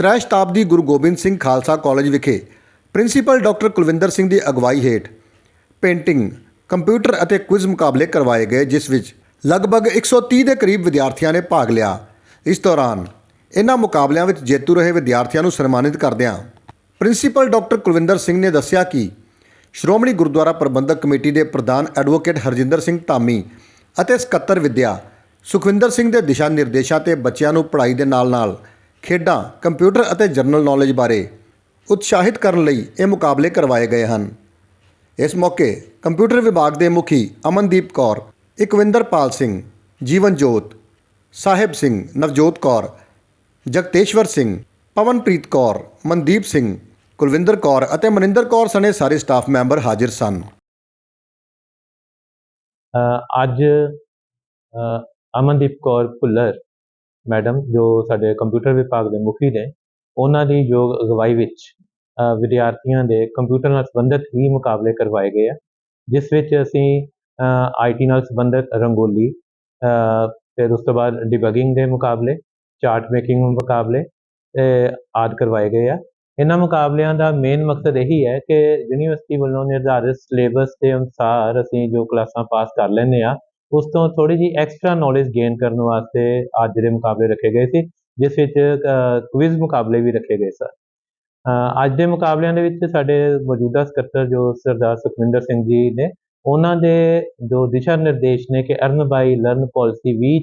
ਤ੍ਰੈ ਸ਼ਤਾਬਦੀ ਗੁਰੂ ਗੋਬਿੰਦ ਸਿੰਘ ਖਾਲਸਾ ਕਾਲਜ ਵਿਖੇ principal doctor Kulwinder Singh ਦੀ ਅਗਵਾਈ ਹੇਠ ਪੇਂਟਿੰਗ, ਕੰਪਿਊਟਰ ਅਤੇ ਕੁਇਜ਼ ਮੁਕਾਬਲੇ ਕਰਵਾਏ ਗਏ, ਜਿਸ ਵਿੱਚ ਲਗਭਗ 130 ਦੇ ਕਰੀਬ ਵਿਦਿਆਰਥੀਆਂ ਨੇ ਭਾਗ ਲਿਆ। ਇਸ ਦੌਰਾਨ ਇਹਨਾਂ ਮੁਕਾਬਲਿਆਂ ਵਿੱਚ ਜੇਤੂ ਰਹੇ ਵਿਦਿਆਰਥੀਆਂ ਨੂੰ ਸਨਮਾਨਿਤ ਕਰਦਿਆਂ ਪ੍ਰਿੰਸੀਪਲ ਡਾਕਟਰ ਕੁਲਵਿੰਦਰ ਸਿੰਘ ਨੇ ਦੱਸਿਆ ਕਿ ਸ਼੍ਰੋਮਣੀ ਗੁਰਦੁਆਰਾ ਪ੍ਰਬੰਧਕ ਕਮੇਟੀ ਦੇ ਪ੍ਰਧਾਨ ਐਡਵੋਕੇਟ ਹਰਜਿੰਦਰ ਸਿੰਘ ਧਾਮੀ ਅਤੇ ਸਕੱਤਰ ਵਿਦਿਆ ਸੁਖਵਿੰਦਰ ਸਿੰਘ ਦੇ ਦਿਸ਼ਾ ਨਿਰਦੇਸ਼ਾਂ ਤੇ ਬੱਚਿਆਂ ਨੂੰ ਪੜ੍ਹਾਈ ਦੇ ਨਾਲ-ਨਾਲ ਖੇਡਾਂ, ਕੰਪਿਊਟਰ ਅਤੇ ਜਨਰਲ ਨੌਲੇਜ ਬਾਰੇ ਉਤਸ਼ਾਹਿਤ ਕਰਨ ਲਈ ਇਹ ਮੁਕਾਬਲੇ ਕਰਵਾਏ ਗਏ ਹਨ। ਇਸ ਮੌਕੇ ਕੰਪਿਊਟਰ ਵਿਭਾਗ ਦੇ ਮੁਖੀ ਅਮਨਦੀਪ ਕੌਰ ਇਕਵਿੰਦਰਪਾਲ ਸਿੰਘ, ਜੀਵਨ ਜੋਤ, ਸਾਹਿਬ ਸਿੰਘ, ਨਵਜੋਤ ਕੌਰ, ਜਗਤੇਸ਼ਵਰ ਸਿੰਘ, ਪਵਨਪ੍ਰੀਤ ਕੌਰ, ਮਨਦੀਪ ਸਿੰਘ, ਕੁਲਵਿੰਦਰ ਕੌਰ ਅਤੇ ਮਨਿੰਦਰ ਕੌਰ ਸਣੇ ਸਾਰੇ ਸਟਾਫ ਮੈਂਬਰ ਹਾਜ਼ਰ ਸਨ। ਅੱਜ ਅਮਨਦੀਪ ਕੌਰ ਭੁੱਲਰ ਮੈਡਮ, ਜੋ ਸਾਡੇ ਕੰਪਿਊਟਰ ਵਿਭਾਗ ਦੇ ਮੁਖੀ ਨੇ, ਉਹਨਾਂ ਦੀ ਯੋਗ ਅਗਵਾਈ ਵਿੱਚ ਵਿਦਿਆਰਥੀਆਂ ਦੇ ਕੰਪਿਊਟਰ ਨਾਲ ਸੰਬੰਧਿਤ ਹੀ ਮੁਕਾਬਲੇ ਕਰਵਾਏ ਗਏ ਆ, ਜਿਸ ਵਿੱਚ ਅਸੀਂ ਆਈਟੀ ਨਾਲ ਸੰਬੰਧਿਤ ਰੰਗੋਲੀ ਫਿਰ ਉਸ ਤੋਂ ਬਾਅਦ ਡਿਬਗਿੰਗ ਦੇ ਮੁਕਾਬਲੇ ਚਾਰਟ ਮੇਕਿੰਗ ਮੁਕਾਬਲੇ, ਤੇ ਆਦਿ ਕਰਵਾਏ ਗਏ ਆ। ਇਹਨਾਂ ਮੁਕਾਬਲਿਆਂ ਦਾ ਮੇਨ ਮਕਸਦ ਇਹੀ ਹੈ ਕਿ ਯੂਨੀਵਰਸਿਟੀ ਵੱਲੋਂ ਨਿਰਧਾਰਿਤ ਸਿਲੇਬਸ ਦੇ ਅਨੁਸਾਰ ਅਸੀਂ ਜੋ ਕਲਾਸਾਂ ਪਾਸ ਕਰ ਲੈਂਦੇ ਆ ਉਸ ਤੋਂ ਥੋੜੀ ਜੀ ਐਕਸਟਰਾ ਨੌਲੇਜ ਗੇਨ ਕਰਨ ਵਾਸਤੇ ਅੱਜ ਦੇ ਮੁਕਾਬਲੇ ਰੱਖੇ ਗਏ ਸੀ, ਜਿਸ ਵਿੱਚ ਕੁਇਜ਼ ਮੁਕਾਬਲੇ ਵੀ ਰੱਖੇ ਗਏ ਸਨ। ਅੱਜ ਦੇ ਮੁਕਾਬਲਿਆਂ ਦੇ ਵਿੱਚ ਸਾਡੇ ਮੌਜੂਦਾ ਸਕੱਤਰ ਜੋ ਸਰਦਾਰ ਸੁਖਵਿੰਦਰ ਸਿੰਘ ਜੀ ਨੇ, ਉਹਨਾਂ ਦੇ ਜੋ ਦਿਸ਼ਾ ਨਿਰਦੇਸ਼ ਨੇ ਕਿ ਅਰਨ ਬਾਈ ਲਰਨ ਪਾਲਿਸੀ ਵੀ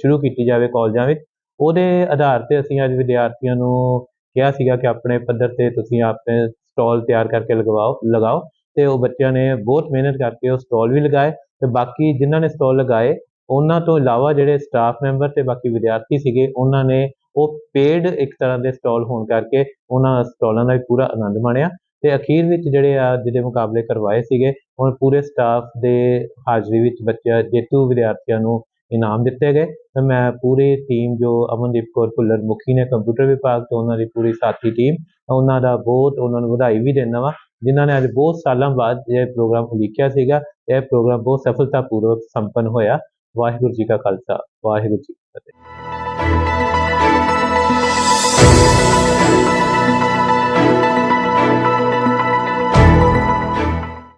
ਸ਼ੁਰੂ ਕੀਤੀ ਜਾਵੇ ਕਾਲਜਾਂ ਵਿੱਚ, ਉਹਦੇ ਆਧਾਰ ਤੇ ਅਸੀਂ ਅੱਜ ਵਿਦਿਆਰਥੀਆਂ ਨੂੰ ਕਿਹਾ ਸੀਗਾ ਕਿ ਆਪਣੇ ਪੱਧਰ ਤੇ ਤੁਸੀਂ ਆਪਣੇ ਸਟਾਲ ਤਿਆਰ ਕਰਕੇ ਲਗਵਾਓ, ਲਗਾਓ, ਤੇ ਉਹ ਬੱਚਿਆਂ ਨੇ ਬਹੁਤ ਮਿਹਨਤ ਕਰਕੇ ਉਹ ਸਟਾਲ ਵੀ ਲਗਾਏ ਤੇ ਬਾਕੀ ਜਿਨ੍ਹਾਂ ਨੇ ਸਟਾਲ ਲਗਾਏ, ਉਹਨਾਂ ਤੋਂ ਇਲਾਵਾ ਜਿਹੜੇ ਸਟਾਫ ਮੈਂਬਰ ਤੇ ਬਾਕੀ ਵਿਦਿਆਰਥੀ ਸੀਗੇ, ਉਹਨਾਂ ਨੇ ਉਹ ਪੇਡ ਇੱਕ ਤਰ੍ਹਾਂ ਦੇ ਸਟਾਲ ਹੋਣ ਕਰਕੇ ਉਹਨਾਂ ਸਟਾਲਾਂ ਦਾ ਵੀ ਪੂਰਾ ਆਨੰਦ ਮਾਣਿਆ। ਤੇ ਅਖੀਰ ਵਿੱਚ ਜਿਹੜੇ ਆ, ਜਿਹਦੇ ਮੁਕਾਬਲੇ ਕਰਵਾਏ ਸੀਗੇ, ਹੁਣ ਪੂਰੇ ਸਟਾਫ ਦੇ ਹਾਜ਼ਰੀ ਵਿੱਚ ਬੱਚਿਆਂ, ਜੇਤੂ ਵਿਦਿਆਰਥੀਆਂ ਨੂੰ ਇਨਾਮ ਦਿੱਤੇ ਗਏ। ਤੇ ਮੈਂ ਪੂਰੀ ਟੀਮ ਜੋ ਅਮਨਦੀਪ ਕੌਰ ਭੁੱਲਰ ਮੁਖੀ ਨੇ ਕੰਪਿਊਟਰ ਵਿਭਾਗ ਤੋਂ ਉਹਨਾਂ ਦੀ ਪੂਰੀ ਸਾਥੀ ਟੀਮ ਉਹਨਾਂ ਦਾ ਬਹੁਤ, ਉਹਨਾਂ ਨੂੰ ਵਧਾਈ ਵੀ ਦਿੰਦਾ ਵਾਂ। ਜਿਨ੍ਹਾਂ ਨੇ ਅੱਜ ਬਹੁਤ ਸਾਲਾਂ ਬਾਅਦ ਇਹ ਪ੍ਰੋਗਰਾਮ ਉਲੀਕਿਆ ਸੀਗਾ, ਇਹ ਪ੍ਰੋਗਰਾਮ ਬਹੁਤ ਸਫਲਤਾਪੂਰਵਕ ਸੰਪੰਨ ਹੋਇਆ। ਵਾਹਿਗੁਰੂ ਜੀ ਕਾ ਖਾਲਸਾ, ਵਾਹਿਗੁਰੂ ਜੀ ਕੀ ਫਤਿਹ।